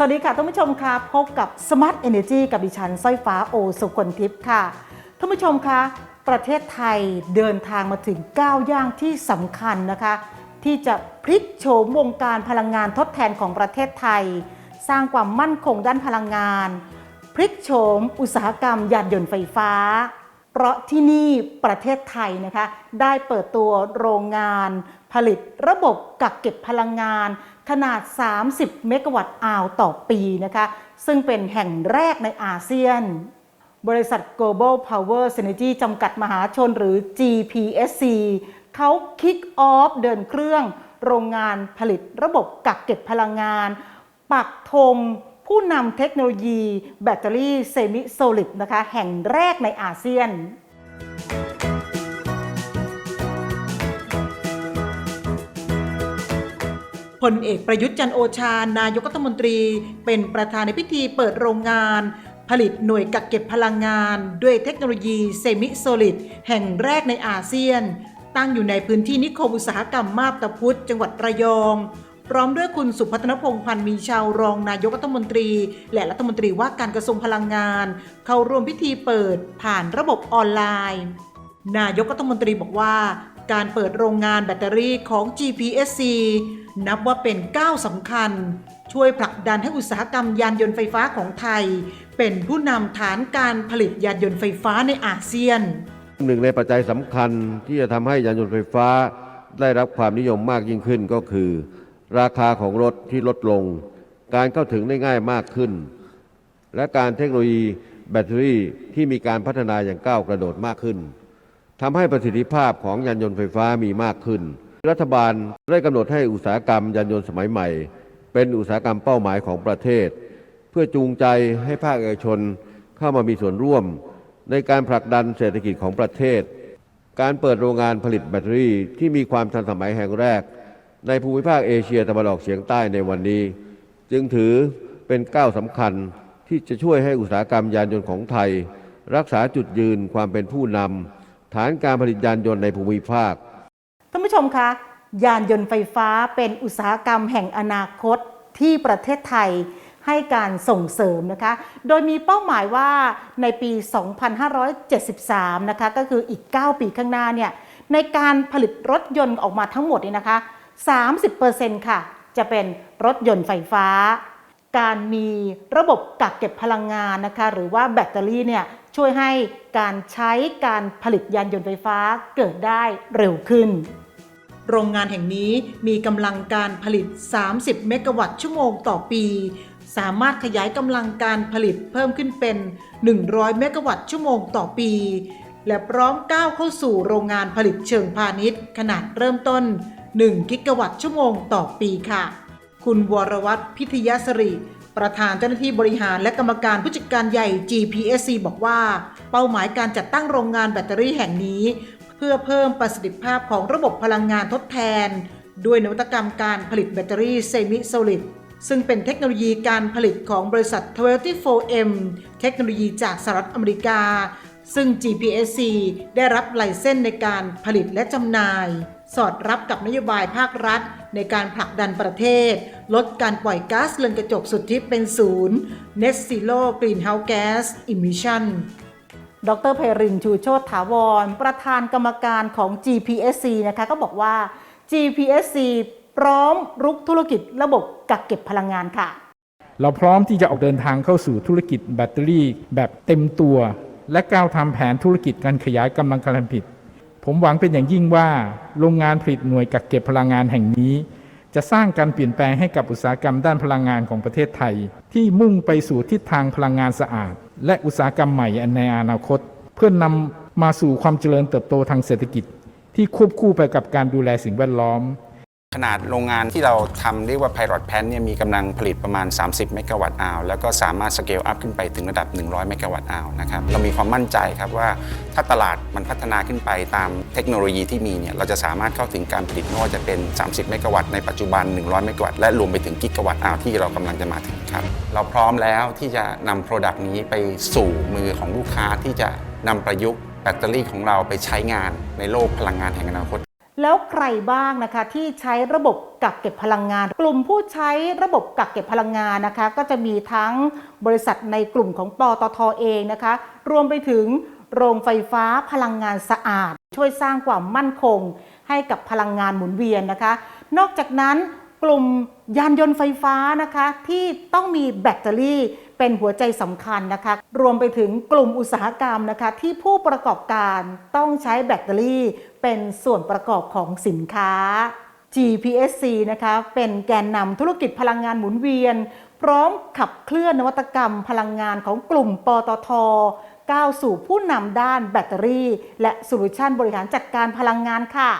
สวัสดีค่ะท่านผู้ชมค่ะพบกับ Smart Energy กับดิฉันสร้อยฟ้าโอสุคนทิพย์ค่ะท่านผู้ชมคะประเทศไทยเดินทางมาถึงก้าวย่างที่สำคัญนะคะ ที่จะพลิกโฉมวงการพลังงานทดแทนของประเทศไทย สร้างความมั่นคงด้านพลังงาน พลิกโฉมอุตสาหกรรมยานยนต์ไฟฟ้า เพราะที่นี่ประเทศไทยนะคะได้เปิดตัวโรงงาน ผลิตระบบกักเก็บพลังงาน ขนาด 30 เมกะวัตต์อาวต่อปีนะคะซึ่งเป็นแห่งแรกในอาเซียน บริษัท Global Power Synergy จำกัดมหาชนหรือ GPSC เขาคิกออฟเดินเครื่อง โรงงานผลิตระบบกักเก็บพลังงาน ปักธง ผู้นำเทคโนโลยีแบตเตอรี่เซมิโซลิดนะคะแห่งแรกในอาเซียน พลเอกประยุทธ์จันโอชา นายกรัฐมนตรี เป็นประธานในพิธีเปิดโรงงาน ผลิตหน่วยกักเก็บพลังงาน ด้วยเทคโนโลยีเซมิโซลิดแห่งแรกในอาเซียน ตั้งอยู่ในพื้นที่นิคมอุตสาหกรรมมาบตาพุธจังหวัดระยอง พร้อมด้วยคุณสุพัฒนพงษ์พันธ์มีชาวรองนายกรัฐมนตรี และรัฐมนตรีว่าการกระทรวงพลังงาน เข้าร่วมพิธีเปิดผ่านระบบออนไลน์ นายกรัฐมนตรีบอกว่า การเปิดโรงงานแบตเตอรี่ของ GPSC นับว่าเป็นก้าวสำคัญ ช่วยผลักดันให้อุตสาหกรรมยานยนต์ไฟฟ้าของไทย เป็นผู้นำฐานการผลิตยานยนต์ไฟฟ้าในอาเซียน หนึ่งในปัจจัยสำคัญที่จะทำให้ยานยนต์ไฟฟ้า ได้รับความนิยมมากยิ่งขึ้นก็คือ ราคาของรถที่ลดลง การเข้าถึงได้ง่ายมากขึ้น และการเทคโนโลยีแบตเตอรี่ที่มีการพัฒนาอย่างก้าวกระโดดมากขึ้นทำให้ประสิทธิภาพของยานยนต์ไฟฟ้ามีมากขึ้น รัฐบาลได้กำหนดให้อุตสาหกรรมยานยนต์สมัยใหม่ เป็นอุตสาหกรรมเป้าหมายของประเทศ เพื่อจูงใจให้ภาคเอกชนเข้ามามีส่วนร่วม ในการผลักดันเศรษฐกิจของประเทศ การเปิดโรงงานผลิตแบตเตอรี่ที่มีความทันสมัยแห่งแรก ในภูมิภาคเอเชียตะวันออกเฉียงใต้ในวันนี้ จึงถือเป็นก้าวสำคัญที่จะช่วยให้อุตสาหกรรมยานยนต์ของไทย รักษาจุดยืนความเป็นผู้นำฐานการผลิตยานยนต์ในภูมิภาคท่านผู้ชมคะ ยานยนต์ไฟฟ้าเป็นอุตสาหกรรมแห่งอนาคตที่ประเทศไทยให้การส่งเสริมนะคะ โดยมีเป้าหมายว่าในปี 2573 นะคะก็คืออีก 9 ปีข้างหน้าเนี่ยในการผลิตรถยนต์ออกมาทั้งหมดเนี่ยนะคะ 30%ค่ะ จะเป็นรถยนต์ไฟฟ้า การมีระบบกักเก็บพลังงานนะคะ หรือว่าแบตเตอรี่เนี่ยช่วยให้การใช้การผลิตยานยนต์ไฟฟ้าเกิดได้เร็วขึ้น โรงงานแห่งนี้มีกำลังการผลิต 30 เมกะวัตต์ชั่วโมงต่อปี สามารถขยายกำลังการผลิตเพิ่มขึ้นเป็น 100 เมกะวัตต์ชั่วโมงต่อปี และพร้อมก้าวเข้าสู่โรงงานผลิตเชิงพาณิชย์ ขนาดเริ่มต้น 1 กิกะวัตต์ชั่วโมงต่อปีค่ะ คุณวรวัตรพิทยสริประธานเจ้าหน้าที่บริหารและกรรมการผู้จัดการใหญ่ GPSC บอกว่า เป้าหมายการจัดตั้งโรงงานแบตเตอรี่แห่งนี้ เพื่อเพิ่มประสิทธิภาพของระบบพลังงานทดแทน ด้วยนวัตกรรมการผลิตแบตเตอรี่เซมิโซลิดซึ่งเป็นเทคโนโลยีการผลิตของบริษัท 24M เทคโนโลยีจากสหรัฐอเมริกา ซึ่ง GPSC ได้รับไลเซนส์ในการผลิตและจำหน่าย สอดรับกับนโยบายภาครัฐ ในการผลักดันประเทศ ลดการปล่อยก๊าซเรือนกระจกสุทธิเป็นศูนย์ Net Zero Greenhouse Gas Emission ดรเพรินชูโชตถาวร ประธานกรรมการของ GPSC นะคะก็บอกว่า GPSC พร้อมรุกธุรกิจระบบกักเก็บพลังงานค่ะ เราพร้อมที่จะออกเดินทางเข้าสู่ธุรกิจแบตเตอรี่แบบเต็มตัว และก้าวทำแผนธุรกิจการขยายกำลังการผลิต ผมหวังเป็นอย่างยิ่งว่าโรงงานผลิตหน่วยกักเก็บพลังงานแห่งนี้ จะสร้างการเปลี่ยนแปลงให้กับอุตสาหกรรมด้านพลังงานของประเทศไทย ที่มุ่งไปสู่ทิศทางพลังงานสะอาด และอุตสาหกรรมใหม่ในอนาคต เพื่อนำมาสู่ความเจริญเติบโตทางเศรษฐกิจ ที่ควบคู่ไปกับการดูแลสิ่งแวดล้อม ขนาดโรงงานที่เราทำเรียกว่า Pilot p a n เนี่ยมีกำลังผลิตประมาณ 30 เมกะวัตต์อาวแล้วก็สามารถสเกลอัพขึ้นไปถึงระดับ 100 เมกะวัตต์อาวนะครับเรามีความมั่นใจครับว่าถ้าตลาดมันพัฒนาขึ้นไปตามเทคโนโลยีที่มีเนี่ยเราจะสามารถเข้าถึงการผลิตไม่ว่าจะเป็น 30 เมกะวัตต์ในปัจจุบัน 100 เมกะวัตต์และรวมไปถึงกิกะวัตต์อาวที่เรากำลังจะมาถึงครับเราพร้อมแล้วที่จะนำโปรดักต์นี้ไปสู่มือของลูกค้าที่จะนำประยุกต์แบตเตอรี่ของเราไปใช้งานในโลกพลังงานแห่งอนาคต แล้วใครบ้างนะคะที่ใช้ระบบกักเก็บพลังงาน กลุ่มผู้ใช้ระบบกักเก็บพลังงานนะคะ ก็จะมีทั้งบริษัทในกลุ่มของปตทเองนะคะ รวมไปถึงโรงไฟฟ้าพลังงานสะอาด ช่วยสร้างความมั่นคง ให้กับพลังงานหมุนเวียนนะคะ นอกจากนั้นกลุ่มยานยนต์ไฟฟ้านะคะที่ต้องมีแบตเตอรี่ เป็นหัวใจสำคัญนะคะ รวมไปถึงกลุ่มอุตสาหกรรมนะคะ ที่ผู้ประกอบการต้องใช้แบตเตอรี่ เป็นส่วนประกอบของสินค้า GPSC นะคะเป็นแกนนำธุรกิจพลังงานหมุนเวียน พร้อมขับเคลื่อนนวัตกรรมพลังงานของกลุ่มปตทก้าวสู่ผู้นำด้านแบตเตอรี่ และโซลูชันบริหารจัดการพลังงานค่ะ